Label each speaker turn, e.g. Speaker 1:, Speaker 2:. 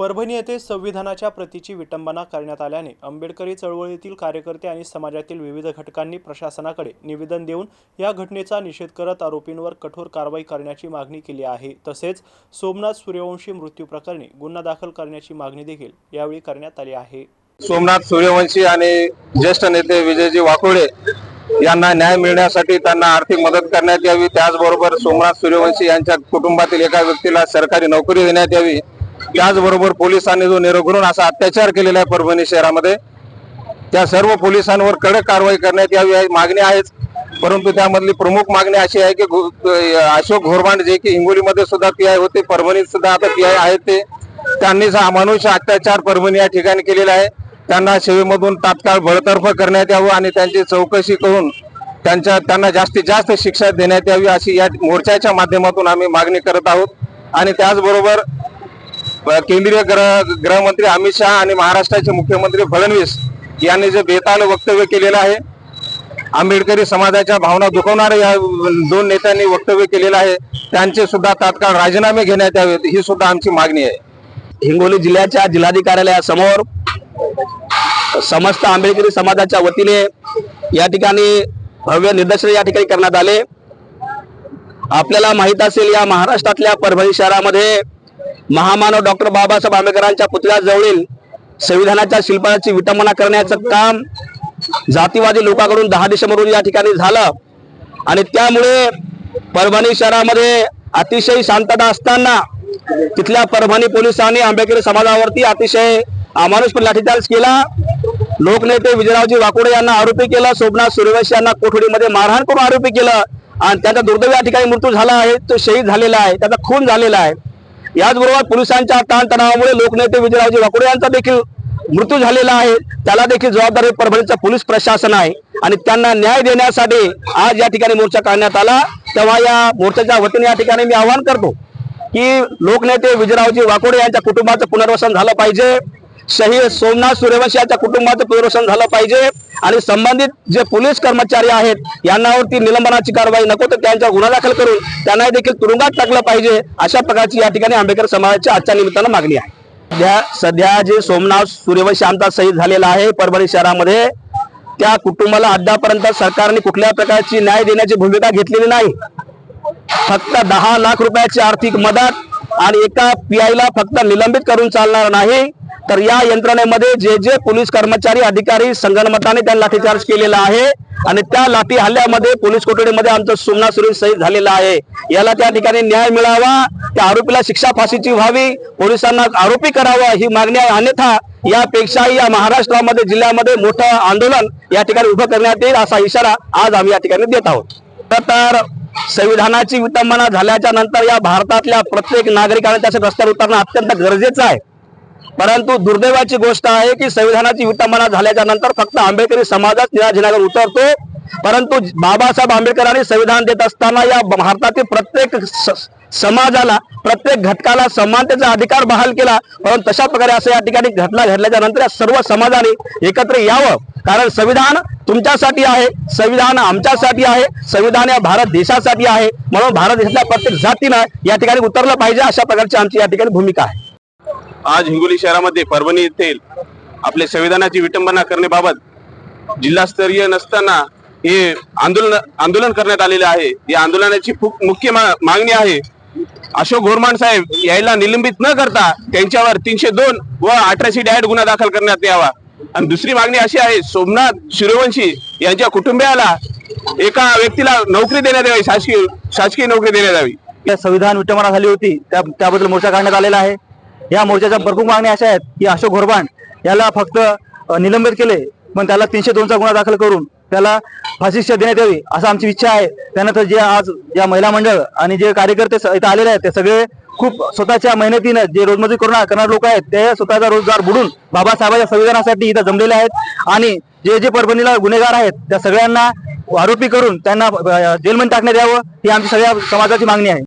Speaker 1: परभणी येथे संविधानाच्या प्रतीची विटंबना करण्यात आल्याने आंबेडकरी चळवळीतील कार्यकर्ते आणि समाजातील विविध घटकांनी प्रशासनाकडे निवेदन देऊन या घटनेचा निषेध करत आरोपींवर कठोर कारवाई करण्याची मागणी केली आहे. तसेच सोमनाथ सूर्यवंशी मृत्यू प्रकरणी गुन्हा दाखल करण्याची मागणी देखील यावेळी करण्यात आली आहे.
Speaker 2: सोमनाथ सूर्यवंशी आणि ज्येष्ठ नेते विजयजी वाकोळे यांना न्याय मिळण्यासाठी त्यांना आर्थिक मदत करण्यात यावी. त्याचबरोबर सोमनाथ सूर्यवंशी यांच्या कुटुंबातील एका व्यक्तीला सरकारी नोकरी देण्यात यावी. त्याचबरोबर पोलिसांनी जो निरघुरून असा अत्याचार केलेला आहे परभणी शहरामध्ये त्या सर्व पोलिसांवर कडक कारवाई करण्यात यावी मागणी आहेच. परंतु त्यामधली प्रमुख मागणी अशी आहे की अशोक घोरबांड जे की हिंगोलीमध्ये सुद्धा पी आय होते परभणीत सुद्धा आता पी आय आहेत ते. त्यांनी अमानुष अत्याचार परभणी या ठिकाणी केलेला आहे. त्यांना सेवेमधून तात्काळ बळतर्फ करण्यात यावं आणि त्यांची चौकशी करून त्यांच्या त्यांना जास्तीत जास्त शिक्षा देण्यात यावी अशी या मोर्चाच्या माध्यमातून आम्ही मागणी करत आहोत. आणि त्याचबरोबर केंद्रीय गृह गृहमंत्री अमित शहा आणि महाराष्ट्राचे मुख्यमंत्री फडणवीस यांनी जे बेताल वक्तव्य केलेलं आहे आंबेडकरी समाजाच्या भावना दुखवणारे या दोन नेत्यांनी वक्तव्य केलेलं आहे त्यांचे सुद्धा तात्काळ राजीनामे घेण्यात यावेत ही सुद्धा आमची मागणी आहे.
Speaker 3: हिंगोली जिल्ह्याच्या जिल्हाधिकार्यालयासमोर समस्त आंबेडकरी समाजाच्या वतीने या ठिकाणी भव्य निदर्शन या ठिकाणी करण्यात आले. आपल्याला माहीत असेल या महाराष्ट्रातल्या परभणी शहरामध्ये महामानव डॉक्टर बाबासाहेब आंबेडकरांच्या पुतळ्याजवळील संविधानाच्या शिल्पाची विटंबना करण्याचं काम जातीवादी लोकांकडून दहा डिसेंबर रोजी या ठिकाणी झालं. आणि त्यामुळे परभणी शहरामध्ये अतिशय शांतता असताना तिथल्या परभणी पोलिसांनी आंबेडकरी समाजावरती अतिशय अमानुषपणे लाठीचार्ज केला. लोकनेते विजयरावजी वाकोडे यांना आरोपी केलं. सोमनाथ सूर्यवंशी यांना कोठडीमध्ये मारहाण करून आरोपी केलं. आणि त्याचा दुर्दैव या ठिकाणी मृत्यू झाला आहे. तो शहीद झालेला आहे. त्याचा खून झालेला आहे. याचबरोबर पोलिसांच्या ताणतणावामुळे लोकनेते विजयरावजी वाकोडे यांचा देखील मृत्यू झालेला आहे. त्याला देखील जबाबदारी परभणीचं पोलीस प्रशासन आहे. आणि त्यांना न्याय देण्यासाठी आज या ठिकाणी मोर्चा काढण्यात आला. तेव्हा या मोर्चाच्या वतीने या ठिकाणी मी आवाहन करतो की लोकनेते विजयरावजी वाकोडे यांच्या कुटुंबाचं पुनर्वसन झालं पाहिजे. शहीद सोमनाथ सूर्यवंशी यांच्या कुटुंबाचं पुनर्वसन झालं पाहिजे. आणि संबंधित जे पोलीस कर्मचारी आहेत यांनावरती निलंबनाची कारवाई नको तर त्यांच्या गुन्हा दाखल करून त्यांना देखील तुरुंगात टाकलं पाहिजे अशा प्रकारची या ठिकाणी आंबेडकर समाजाच्या आजच्या निमित्तानं मागणी आहे. सध्या सध्या जे सोमनाथ सूर्यवंशी आमचा शहीद झालेला आहे परभणी शहरामध्ये त्या कुटुंबाला अद्यापर्यंत सरकारने कुठल्या प्रकारची न्याय देण्याची भूमिका घेतलेली नाही. फक्त दहा लाख रुपयाची आर्थिक मदत आणि एका पीआयला फक्त निलंबित करून चालणार नाही. तर या यंत्रणेमध्ये जे जे पोलीस कर्मचारी अधिकारी संगणमताने त्यांना लाठीचार्ज केलेला आहे आणि त्या लाठी हल्ल्यामध्ये पोलीस कोठडीमध्ये आमचं सोमनाथ सुरेश शहीद झालेला आहे. याला त्या ठिकाणी न्याय मिळावा त्या आरोपीला शिक्षा फाशीची व्हावी पोलिसांना आरोपी करावा ही मागणी आहे. अन्यथा यापेक्षाही या महाराष्ट्रामध्ये जिल्ह्यामध्ये मोठं आंदोलन या ठिकाणी उभं करण्यात येईल असा इशारा आज आम्ही या ठिकाणी देत आहोत. तर संविधानाची विटंबना झाल्याच्यानंतर या भारतातल्या प्रत्येक नागरिकाने त्याच्या रस्त्यावर उतरणं अत्यंत गरजेचं आहे. परंतु दुर्दैवाची गोष्ट आहे की संविधानाची विटंबना झाल्याच्यानंतर फक्त आंबेडकरी समाजात निराजिनावर उतरतो. परंतु बाबासाहेब आंबेडकरांनी संविधान देत असताना या भारतातील प्रत्येक समाजाला प्रत्येक घटकाला समानतेचा अधिकार बहाल केला. परंतु तशा प्रकारे असं या ठिकाणी घटना घडल्याच्या नंतर या सर्व समाजाने एकत्र यावं. कारण संविधान तुमच्यासाठी आहे संविधान आमच्यासाठी आहे संविधान या भारत देशासाठी आहे. म्हणून भारत देशातल्या प्रत्येक जातीनं या ठिकाणी उतरलं पाहिजे अशा प्रकारची आमची या ठिकाणी भूमिका आहे.
Speaker 4: आज हिंगोली शहरामध्ये परभणी येथील आपले संविधानाची विटंबना करण्याबाबत जिल्हास्तरीय नसताना हे आंदोलन आंदोलन करण्यात आलेले आहे. या आंदोलनाची खूप मुख्य मागणी आहे. अशोक घोरमाण साहेब यायला निलंबित न करता त्यांच्यावर तीनशे दोन व अठराशे डायट गुन्हा दाखल करण्यात यावा. आणि दुसरी मागणी अशी आहे सोमनाथ सूर्यवंशी यांच्या कुटुंबियाला एका व्यक्तीला नोकरी देण्यात यावी शासकीय शासकीय नोकरी देण्यात यावी.
Speaker 3: संविधान विटंबना झाली होती त्याबद्दल मोर्चा काढण्यात आलेला आहे. या मोर्चाच्या प्रमुख मागण्या अशा आहेत की अशोक घोरबाण याला फक्त निलंबित केले पण त्याला तीनशे दोनचा गुन्हा दाखल करून त्याला फाशी शिक्षा देण्यात यावी असं आमची इच्छा आहे. त्यानंतर जे आज या महिला मंडळ आणि जे कार्यकर्ते स- इथं आलेले आहेत ते सगळे खूप स्वतःच्या मेहनतीनं जे रोजमजुरी करून करणारे लोक आहेत ते स्वतःचा रोजगार बुडून बाबासाहेबांच्या संविधानासाठी इथं जमलेले आहेत. आणि जे जे परभणीला गुन्हेगार आहेत त्या सगळ्यांना आरोपी करून त्यांना जेलमध्ये टाकण्यात यावं ही आमची सगळ्या समाजाची मागणी आहे.